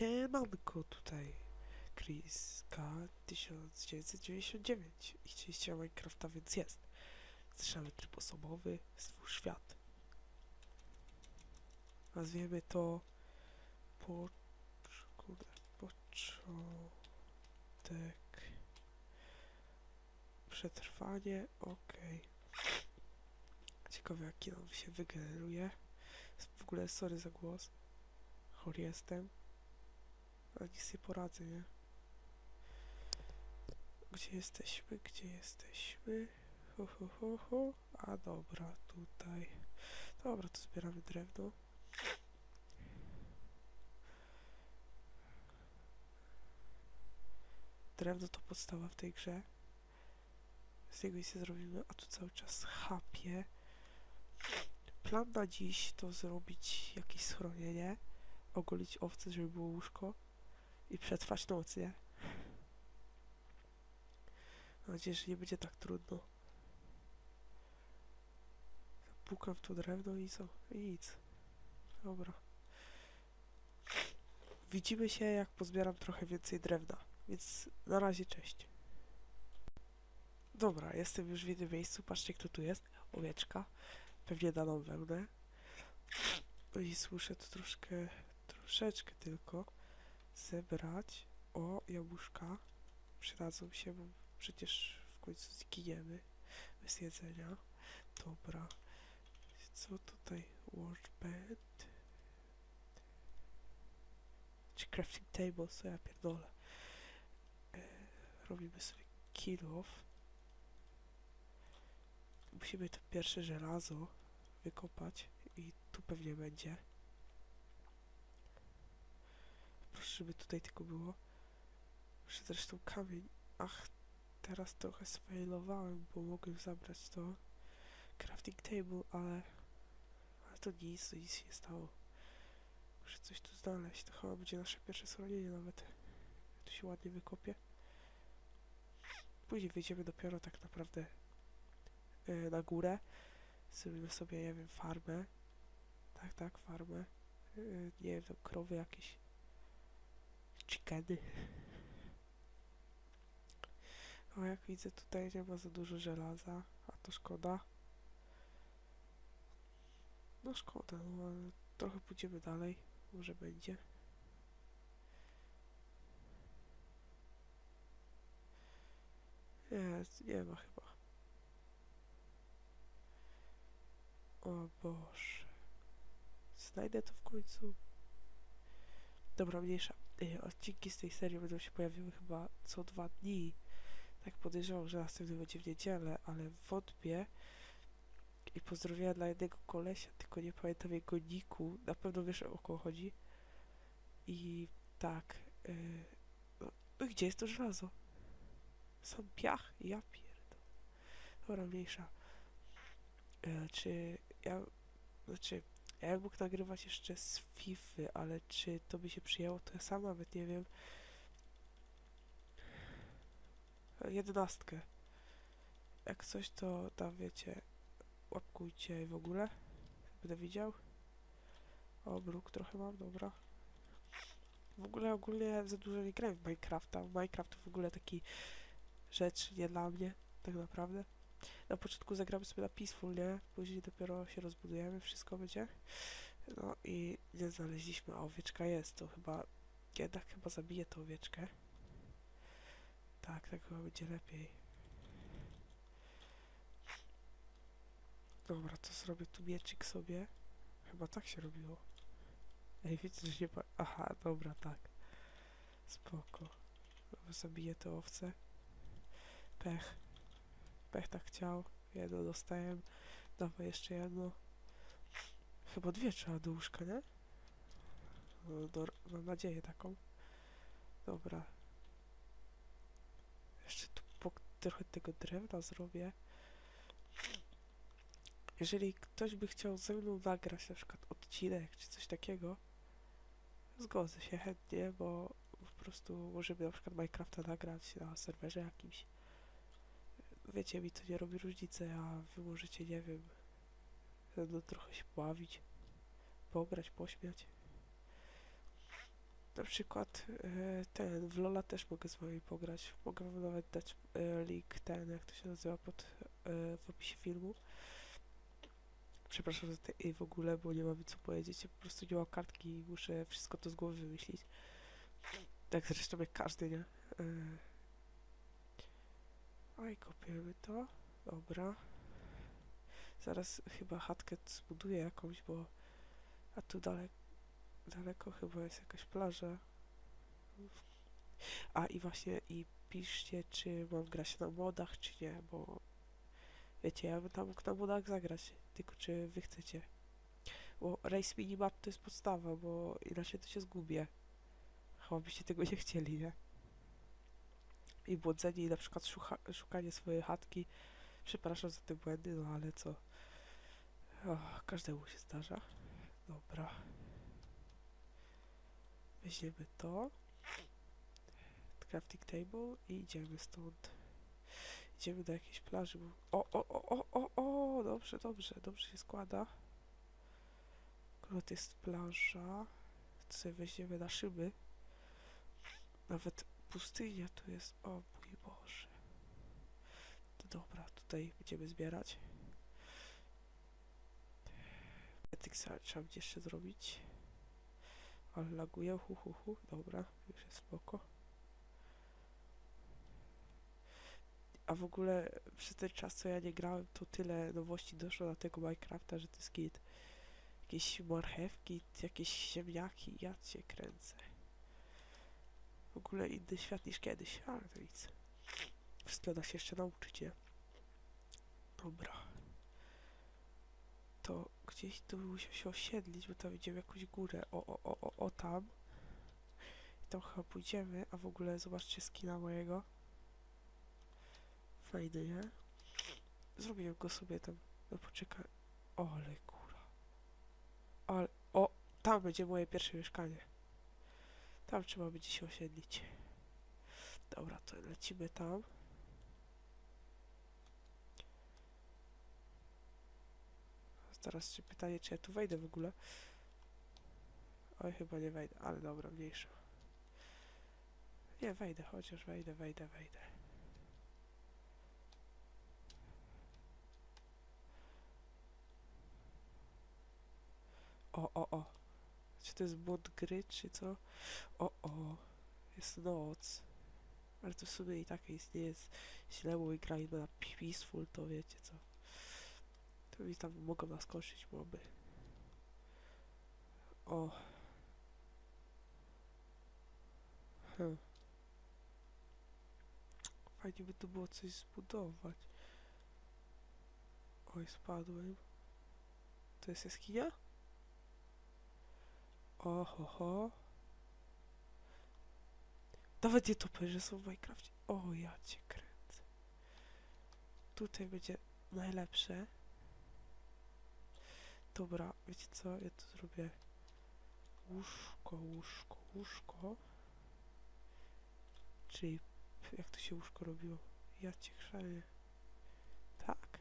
Siemanko tutaj Chris K 1999 i chcieliście Minecrafta, więc jest. Zaczynamy tryb osobowy, swój świat. Nazwiemy to po... kurde, początek przetrwanie, okej. Ciekawe jaki nam się wygeneruje. W ogóle sorry za głos. Chory jestem. Ale nic nie poradzę, nie? Gdzie jesteśmy? Gdzie jesteśmy? Ho, ho, ho, ho. A dobra, tutaj. Dobra, to zbieramy drewno. Drewno to podstawa w tej grze. Z niego nic nie zrobimy, a tu cały czas chapie. Plan na dziś to zrobić jakieś schronienie, ogolić owce, żeby było łóżko i przetrwać noc, nie? Mam nadzieję, że nie będzie tak trudno. Pukam to drewno i co? I nic. Dobra. Widzimy się, jak pozbieram trochę więcej drewna. Więc na razie, cześć. Dobra, jestem już w innym miejscu. Patrzcie, kto tu jest. Owieczka. Pewnie da nam wełnę. No i słyszę tu troszkę, troszeczkę tylko zebrać. O, jabłuszka. Przydadzą się, bo przecież w końcu zginiemy bez jedzenia. Dobra. Co tutaj? Workbed. Czy crafting table? Co ja pierdolę. E, robimy sobie kill off. Musimy to pierwsze żelazo wykopać i tu pewnie będzie. Proszę, żeby tutaj tylko było. Muszę zresztą kamień. Ach, teraz trochę sfailowałem, bo mogłem zabrać to crafting table, ale ale to nic, to nic się nie stało. Muszę coś tu znaleźć. To chyba będzie nasze pierwsze schronienie nawet. Tu się ładnie wykopie. Później wyjdziemy dopiero tak naprawdę y, na górę. Zrobimy sobie, nie wiem, farmę. Tak, tak, farmę. Y, nie wiem, tam krowy jakieś. Chickeny. O, jak widzę, tutaj nie ma za dużo żelaza, a to szkoda. No szkoda, no ale trochę pójdziemy dalej. Może będzie. Nie, nie ma chyba. O Boże. Znajdę to w końcu. Dobra, mniejsza. Odcinki z tej serii będą się pojawiły chyba co dwa dni. Tak podejrzewam, że następny będzie w niedzielę, ale wątpię. I pozdrowienia dla jednego kolesia, tylko nie pamiętam jego niku. Na pewno wiesz o kogo chodzi. I tak. Yy, no, no gdzie jest to żelazo? Sam piach? Ja pierdolę. Dobra, mniejsza. E, czy ja... Znaczy, ja bym mógł nagrywać jeszcze z Fify, ale czy to by się przyjęło, to ja sam nawet nie wiem. Jedenastkę. Jak coś, to tam wiecie, łapkujcie w ogóle. Będę widział. O, bruk trochę mam, dobra. W ogóle ogólnie za dużo nie grałem w Minecrafta. Minecraft to w ogóle taki rzecz nie dla mnie, tak naprawdę. Na początku zagramy sobie na Peaceful, nie? Później dopiero się rozbudujemy, wszystko będzie. No i nie znaleźliśmy, a owieczka jest, to chyba, jednak chyba zabiję tą owieczkę. Tak, tak chyba będzie lepiej. Dobra, to zrobię tu mieczyk sobie. Chyba tak się robiło. Ej, wiecie, że nie pa... Aha, dobra, tak. Spoko. Zabiję te owce. Pech. Pech tak chciał. Jedno dostałem. Dawaj jeszcze jedno. Chyba dwie trzeba do łóżka, nie? No, do, mam nadzieję taką. Dobra. Jeszcze tu po, trochę tego drewna zrobię. Jeżeli ktoś by chciał ze mną nagrać na przykład odcinek czy coś takiego, zgodzę się chętnie, bo po prostu możemy na przykład Minecrafta nagrać na serwerze jakimś. Wiecie, mi to nie robi różnicy, a wy możecie, nie wiem, no trochę się bawić, pograć, pośmiać. Na przykład e, ten, w Lola też mogę z wami pograć. Mogę wam nawet dać e, link ten, jak to się nazywa, pod, e, w opisie filmu. Przepraszam za te i w ogóle, bo nie mam co powiedzieć. Ja po prostu nie mam kartki i muszę wszystko to z głowy wymyślić. Tak zresztą jak każdy, nie? Oj, kopiemy to. Dobra. Zaraz chyba chatkę zbuduję jakąś, bo... A tu daleko, daleko chyba jest jakaś plaża. A i właśnie, i piszcie, czy mam grać na modach, czy nie, bo... Wiecie, ja bym tam mógł na modach zagrać, tylko czy wy chcecie. Bo race minimap to jest podstawa, bo inaczej to się zgubię. Chyba byście tego nie chcieli, nie? I błądzenie i na przykład szuka, szukanie swojej chatki. Przepraszam za te błędy, no ale co? O, każdemu się zdarza. Dobra. Weźmiemy to. Crafting table i idziemy stąd. Idziemy do jakiejś plaży. O, o, o, o, o, o, dobrze, dobrze, dobrze się składa. Akurat jest plaża. Sobie weźmiemy na szyby. Nawet pustynia tu jest. O mój Boże. To dobra, tutaj będziemy zbierać. Ethics trzeba będzie jeszcze zrobić. Ale laguje, hu, hu, hu. Dobra, już jest spoko. A w ogóle przez ten czas, co ja nie grałem, to tyle nowości doszło na tego Minecrafta, że to jest git. Jakieś marchewki, jakieś ziemniaki, ja cię kręcę. W ogóle inny świat niż kiedyś, ale to nic. Wszystkiego da się jeszcze nauczyć, nie? Dobra. To gdzieś tu musiał się osiedlić, bo tam idziemy jakąś górę. O, o, o, o, o tam. I tam chyba pójdziemy, a w ogóle zobaczcie skina mojego. Fajny, nie? Zrobiłem go sobie tam. No poczekaj. Ole góra. Ale, o, tam będzie moje pierwsze mieszkanie. Tam trzeba będzie się osiedlić. Dobra, to lecimy tam. Teraz czy pytanie, czy ja tu wejdę w ogóle? Oj, chyba nie wejdę, ale dobra, mniejsza. Nie, wejdę, chociaż wejdę, wejdę, wejdę. O, o, o. Czy to jest błąd gry, czy co? O, o. Jest noc. Ale to w sumie i tak jest, nie jest źle, bo grajmy na peaceful, to wiecie co. To mi tam mogą naskoczyć moby. O. Hm. Fajnie by tu było coś zbudować. Oj, spadłem. To jest jaskinia? Oho, ho. Nawet toperze są w Minecrafcie. O, ja cię kręcę. Tutaj będzie najlepsze. Dobra, wiecie co? Ja tu zrobię łóżko, łóżko, łóżko. Czyli jak to się łóżko robiło? Ja cię chrzanię. Tak.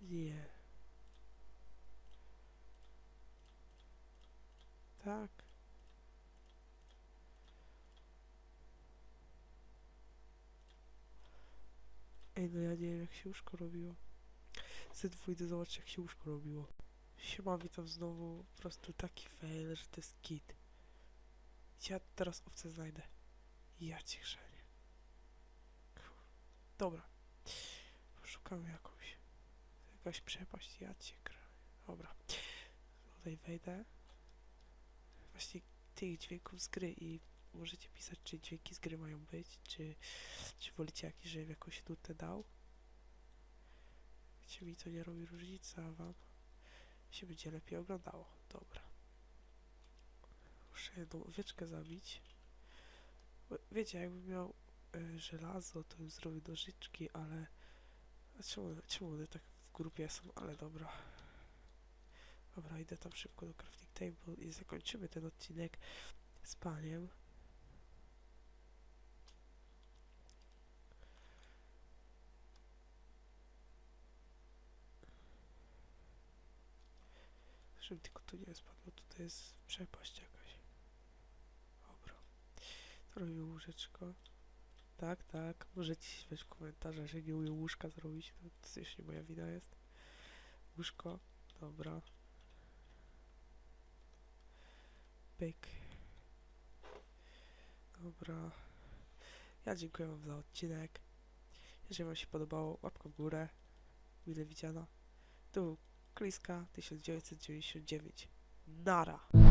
Nie. Tak. Ej, no ja nie wiem jak się łóżko robiło. Z idę zobaczyć jak się łóżko robiło. Siema, witam znowu. Po prostu taki fail, że to jest kit. Ja teraz owce znajdę. Ja chrzanię. Dobra. Poszukamy jakąś. Jakaś przepaść. Ja cię kranię. Dobra. Tutaj wejdę. Właśnie tych dźwięków z gry i możecie pisać, czy dźwięki z gry mają być, czy, czy wolicie jakiś, żebym jakąś nutę dał. Wiecie, mi to nie robi różnicy, a wam się będzie lepiej oglądało. Dobra. Muszę jedną owieczkę zabić. Wiecie, jakbym miał e, żelazo, to bym zrobił nożyczki, ale... A czemu, czemu one tak w grupie są? Ale dobra. Dobra, idę tam szybko do crafting table i zakończymy ten odcinek z paniem. Żeby tylko tu nie spadło, tutaj jest przepaść jakaś. Dobra. To robimy łóżeczko. Tak, tak. Możecie śmiać w komentarzach, że nie umiem łóżka zrobić. To, już nie moja wina jest. Łóżko. Dobra. Pyk. Dobra. Ja dziękuję wam za odcinek. Jeżeli wam się podobało, łapka w górę. Mile widziana. Tu Kliska 1999. Nara.